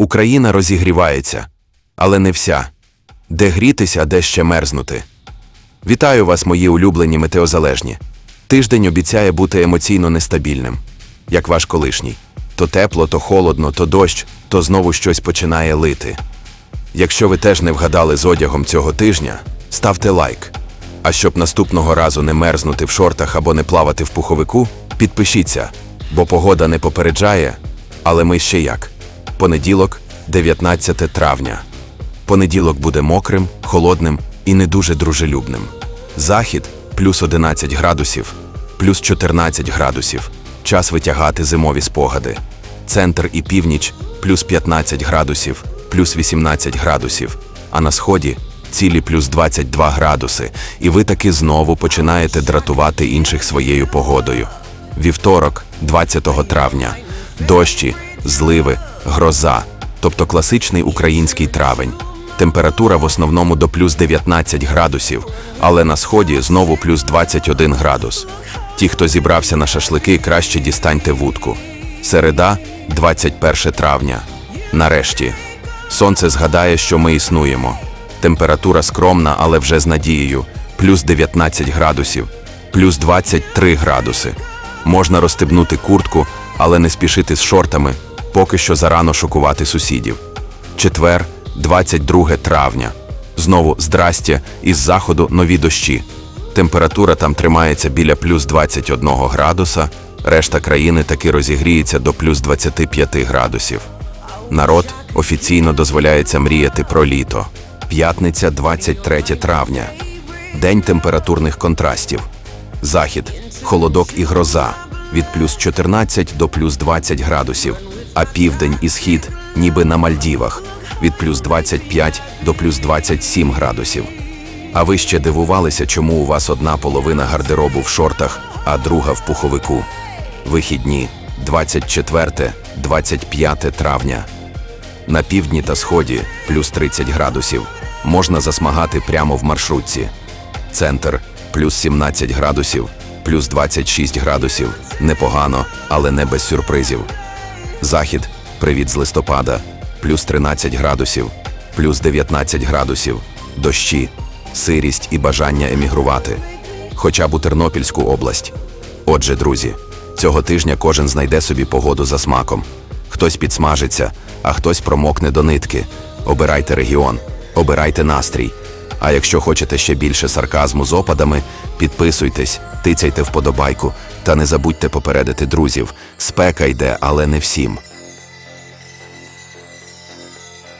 Україна розігрівається, але не вся. Де грітися, де ще мерзнути. Вітаю вас, мої улюблені метеозалежні. Тиждень обіцяє бути емоційно нестабільним, як ваш колишній. То тепло, то холодно, то дощ, то знову щось починає лити. Якщо ви теж не вгадали з одягом цього тижня, ставте лайк. А щоб наступного разу не мерзнути в шортах або не плавати в пуховику, підпишіться, бо погода не попереджає, але ми ще як. Понеділок, 19 травня. Понеділок буде мокрим, холодним і не дуже дружелюбним. Захід плюс 11 градусів, плюс 14 градусів. Час витягати зимові спогади. Центр і північ плюс 15 градусів, плюс 18 градусів. А на сході цілі плюс 22 градуси. І ви таки знову починаєте дратувати інших своєю погодою. Вівторок, 20 травня. Дощі, зливи, гроза, тобто класичний український травень. Температура в основному до плюс 19 градусів, але на сході знову плюс 21 градус. Ті, хто зібрався на шашлики, краще дістаньте вудку. Середа, 21 травня. Нарешті. Сонце згадає, що ми існуємо. Температура скромна, але вже з надією. Плюс 19 градусів, плюс 23 градуси. Можна розстебнути куртку, але не спішити з шортами, поки що зарано шокувати сусідів. Четвер, 22 травня. Знову здрастя, із заходу нові дощі. Температура там тримається біля плюс 21 градуса, решта країни таки розігріється до плюс 25 градусів. Народ офіційно дозволяється мріяти про літо. П'ятниця, 23 травня. День температурних контрастів. Захід, холодок і гроза від плюс 14 до плюс 20 градусів, а південь і схід ніби на Мальдівах від плюс 25 до плюс 27 градусів. А ви ще дивувалися, чому у вас одна половина гардеробу в шортах, а друга в пуховику. Вихідні 24-25 травня. На півдні та сході плюс 30 градусів. Можна засмагати прямо в маршрутці. Центр плюс 17 градусів, плюс 26 градусів. Непогано, але не без сюрпризів. Захід привіт з листопада, плюс 13 градусів, плюс 19 градусів, дощі, сирість і бажання емігрувати. Хоча б у Тернопільську область. Отже, друзі, цього тижня кожен знайде собі погоду за смаком. Хтось підсмажиться, а хтось промокне до нитки. Обирайте регіон, обирайте настрій. А якщо хочете ще більше сарказму з опадами, підписуйтесь, тицяйте вподобайку та не забудьте попередити друзів. Спека йде, але не всім.